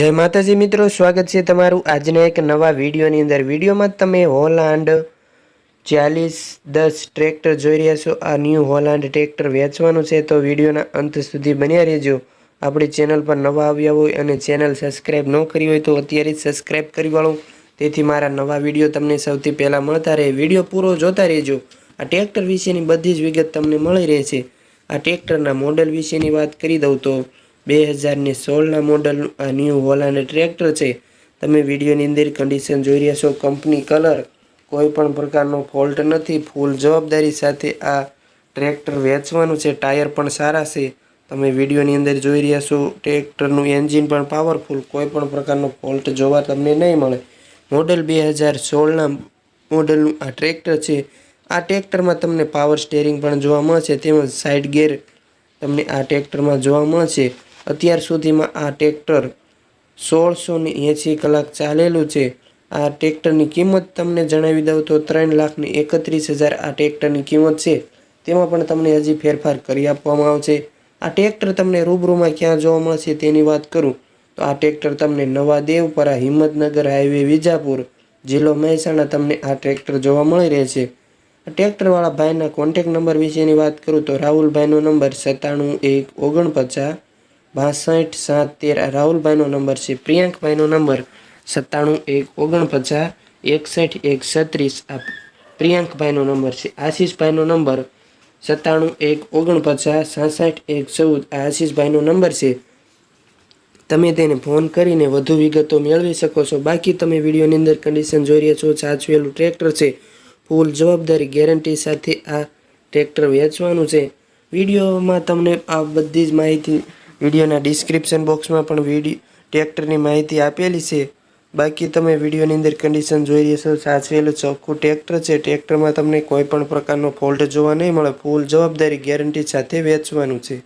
જય માતાજી મિત્રો, સ્વાગત છે તમારું આજના એક નવા વિડીયોની અંદર. વિડીયોમાં તમે હોલાન્ડ ચાલીસ દસ ટ્રેક્ટર જોઈ રહ્યા છો. આ ન્યૂ હોલાન્ડ ટ્રેક્ટર વેચવાનું છે તો વિડીયોના અંત સુધી બન્યા રહેજો. આપણી ચેનલ પર નવા આવ્યા હોય અને ચેનલ સબસ્ક્રાઈબ ન કરી હોય તો અત્યારે જ સબસ્ક્રાઈબ કરી વાળો. તેથી મારા નવા વીડિયો તમને સૌથી પહેલાં મળતા રહે. વીડિયો પૂરો જોતા રહેજો. આ ટ્રેક્ટર વિશેની બધી જ વિગત તમને મળી રહેશે. આ ટ્રેક્ટરના મોડલ વિશેની વાત કરી દઉં તો બે હજારની સોળના મોડલનું આ ન્યૂ હોલાન્ડ ટ્રેક્ટર છે. તમે વિડીયોની અંદર કન્ડિશન જોઈ રહ્યા છો. કંપની કલર કોઈ પણ પ્રકારનો ફોલ્ટ નથી. ફૂલ જવાબદારી સાથે આ ટ્રેક્ટર વેચવાનું છે. ટાયર પણ સારા છે. તમે વિડીયોની અંદર જોઈ રહ્યા છો. ટ્રેક્ટરનું એન્જિન પણ પાવરફુલ કોઈ પણ પ્રકારનો ફોલ્ટ જોવા તમને નહીં મળે. મોડલ બે હજાર સોળના મોડલનું આ ટ્રેક્ટર છે. આ ટ્રેક્ટરમાં તમને પાવર સ્ટેરિંગ પણ જોવા મળશે. તેમજ સાઇડ ગેર તમને આ ટ્રેક્ટરમાં જોવા મળશે. અત્યાર સુધીમાં આ ટ્રેક્ટર સોળસો ને એંસી કલાક ચાલેલું છે. આ ટ્રેક્ટરની કિંમત તમને જણાવી દઉં તો ત્રણ લાખની એકત્રીસ હજાર આ ટ્રેક્ટરની કિંમત છે. તેમાં પણ તમને હજી ફેરફાર કરી આપવામાં આવશે. આ ટ્રેક્ટર તમને રૂબરૂમાં ક્યાં જોવા મળશે તેની વાત કરું. તો આ ટ્રેક્ટર તમને નવા દેવપરા હિંમતનગર હાઈવે, વિજાપુર જિલ્લો મહેસાણા તમને આ ટ્રેક્ટર જોવા મળી રહેશે. ટ્રેક્ટરવાળા ભાઈના કોન્ટેક નંબર વિશેની વાત કરું તો રાહુલભાઈનો નંબર સત્તાણું એક ઓગણપચાસ બાસઠ, સાત, તેર. આ રાહુલભાઈનો નંબર છે પ્રિયાંકભાઈનો નંબર સત્તાણું, એક ઓગણપચાસ, એકસઠ, એક છત્રીસ. આ પ્રિયાંકભાઈનો નંબર છે આશીષભાઈનો નંબર સત્તાણું, એક ઓગણપચાસ, સાસઠ, એક ચૌદ. આ આશીષભાઈનો નંબર છે. તમે તેને ફોન કરીને વધુ વિગતો મેળવી શકો છો. બાકી તમે વિડીયોની અંદર કન્ડિશન જોઈ રહ્યા છો, સાચવેલું ટ્રેક્ટર છે. ફૂલ જવાબદારી ગેરંટી સાથે આ ટ્રેક્ટર વેચવાનું છે. વિડીયોમાં તમને આ બધી જ માહિતી વિડીયોના ડિસ્ક્રિપ્શન બોક્સમાં પણ વીડિયો ટ્રેક્ટરની માહિતી આપેલી છે. બાકી તમે વિડીયોની અંદર કન્ડિશન જોઈ રહ્યા છો, સાચવેલું ચોખ્ખું ટ્રેક્ટર છે. ટ્રેક્ટરમાં તમને કોઈ પણ પ્રકારનો ફોલ્ટ જોવા નહીં મળે. ફૂલ જવાબદારી ગેરંટી સાથે વેચવાનું છે.